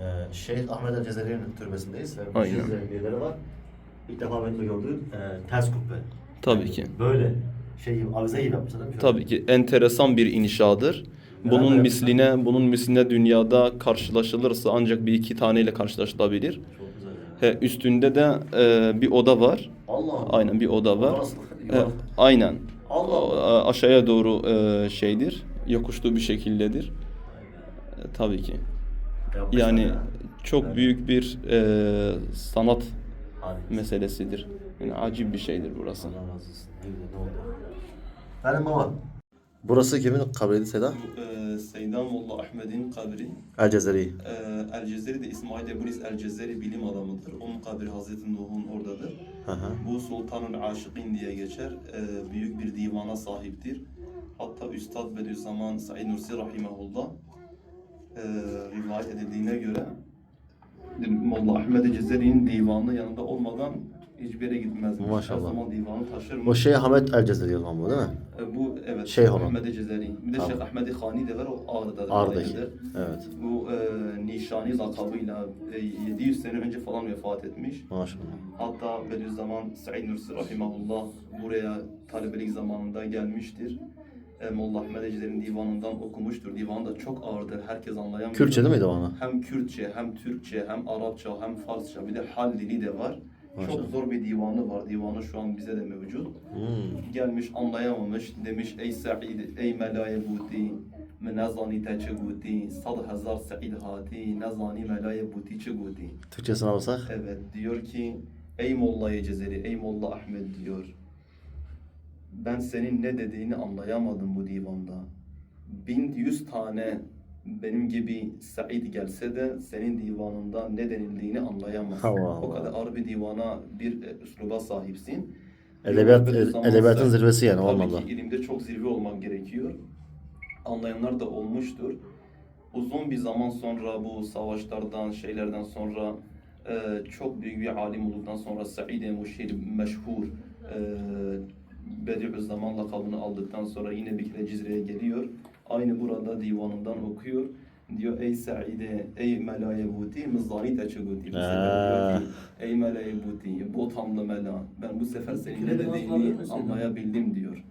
Ee, Şeyh Ahmet el Cezeri'nin türbesindeyiz ve Aynen. Cezeri'nin birileri var. İlk defa benim de gördüğüm e, ters kubbe. Tabii ki. Böyle şey gibi, avize gibi yapmışlar değil mi? Tabii ki enteresan bir inşadır. Bunun misline, bunun misline dünyada karşılaşılırsa ancak bir iki taneyle karşılaşılabilir. Çok güzel ya. He, üstünde de e, bir oda var. Allah Allah. Aynen bir oda var. Nasıl? E, aynen. Allah. a- aşağıya doğru e, şeydir. Yokuşlu bir şekildedir. E, tabii ki. Yapmışlar Yani ya. çok Evet. büyük bir e, sanat Harika. meselesidir. Yani acip bir şeydir burası. Allah razı olsun. Ne güzel oldu. Benim baba. Burası kimin kabriydi Seda? e, Seydan Molla Ahmet'in kabri. El Cezeri. Ee, El Cezeri de İsmail Ebunis El Cezeri bilim adamıdır. Onun kabri Hazreti Nuh'un oradadır. Hı hı. Bu Sultanul Aşıkîn diye geçer. Ee, büyük bir divana sahiptir. Hatta Üstad Bediüzzaman Said Nursi Rahimahullah e, rivayet edildiğine göre Molla Ahmet Cezeri'nin divanı yanında olmadan hiçbir yere gitmez. Maşallah. Her zaman divanı taşır. O Şeyh Ahmet El Cezeri o zaman bu değil mi? E, bu evet Şeyh olan. Ahmet Cezeri. Bir de Tamam. Şeyh Ahmet Hani de var o Ağrı'da. Ağrı'daki. Evet. Bu e, Nişani lakabıyla e, 700 sene önce falan vefat etmiş. Maşallah. Hatta Bediüzzaman Said Nursi Rahimahullah buraya talebelik zamanında gelmiştir. E, Molla Ahmed Ecder'in divanından okumuştur. Divan da çok ağırdır. Herkes anlayamıyor. Kürtçe değil miydi o ana? Hem Kürtçe, hem Türkçe, hem Arapça, hem Farsça. Bir de hal dili de var. Maşallah. Çok zor bir divanı var. Divanı şu an bize de mevcut. Hmm. Gelmiş anlayamamış. Demiş ey Said, ey melaye buti. Menazani teçe guti. Sad hazar Said hati. Nazani melaye buti çe guti. Türkçesini alırsak? Evet diyor ki ey Molla Cezeri, ey Molla Ahmet diyor. Ben senin ne dediğini anlayamadım bu divanda. Bin yüz tane benim gibi Said gelse de senin divanında ne denildiğini anlayamaz. Allah. O kadar ağır bir divana bir e, üsluba sahipsin. Edebiyat, Diyor, zaman edebiyatın zirvesi yani Tabii olmalı. ki ilimde çok zirve olmak gerekiyor. Anlayanlar da olmuştur. Uzun bir zaman sonra bu savaşlardan, şeylerden sonra e, çok büyük bir alim olduktan sonra Said-i Muşir meşhur e, Bediüzzaman lakabını aldıktan sonra yine bir kere Cizre'ye geliyor. Aynı burada divanından okuyor. Diyor ey Said'e, ey melaye buti, mızzani teçeguti. Bu sefer diyor ki, ey melaye buti, botamlı mela. Ben bu sefer senin ne dediğini anlayabildim diyor.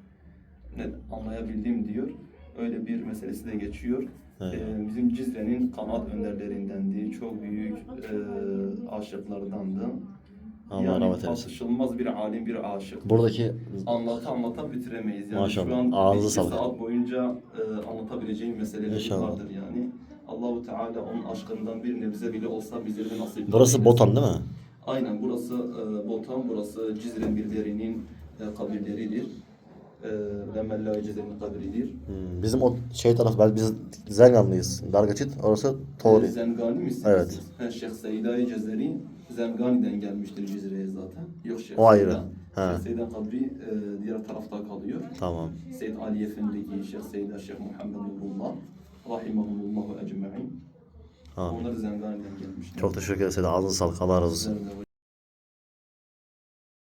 Ne anlayabildim diyor. Öyle bir meselesi de geçiyor. Ee, bizim Cizre'nin kanat önderlerindendi. Çok büyük e, aşıklardandı. Allah yani rahmet eylesin. tartışılmaz bir alim, bir aşık. Buradaki Anlata anlata bitiremeyiz. Yani Maşallah. şu an Ağzınıza iki sağlık. saat boyunca e, anlatabileceğim meseleler İnşallah. vardır yani. Allahu Teala onun aşkından bir nebze bile olsa bizlere de nasip burası eylesin. Botan değil mi? Aynen burası e, Botan, burası Cizre birlerinin e, kabirleridir. E, ve Mella Cizre'nin kabridir. Hmm, Bizim o şey taraf, ben biz Zenganlıyız. Dargaçit, orası Tori. E, Zengani misiniz? Evet. Ha, Şeyh Seyyid Cezeri Zengani'den gelmiştir Cizre'ye zaten. Yok Şeyh O ayrı. Şeyh kabri e, diğer tarafta kalıyor. Tamam. Seyyid Ali Efendi'yi, Şeyh Seyyid Şeyh Muhammed Nurullah rahimahumullahu ecma'in. Onlar Zengani'den gelmişler. Çok teşekkür ederim. Ağzınıza sağlık. Allah razı olsun.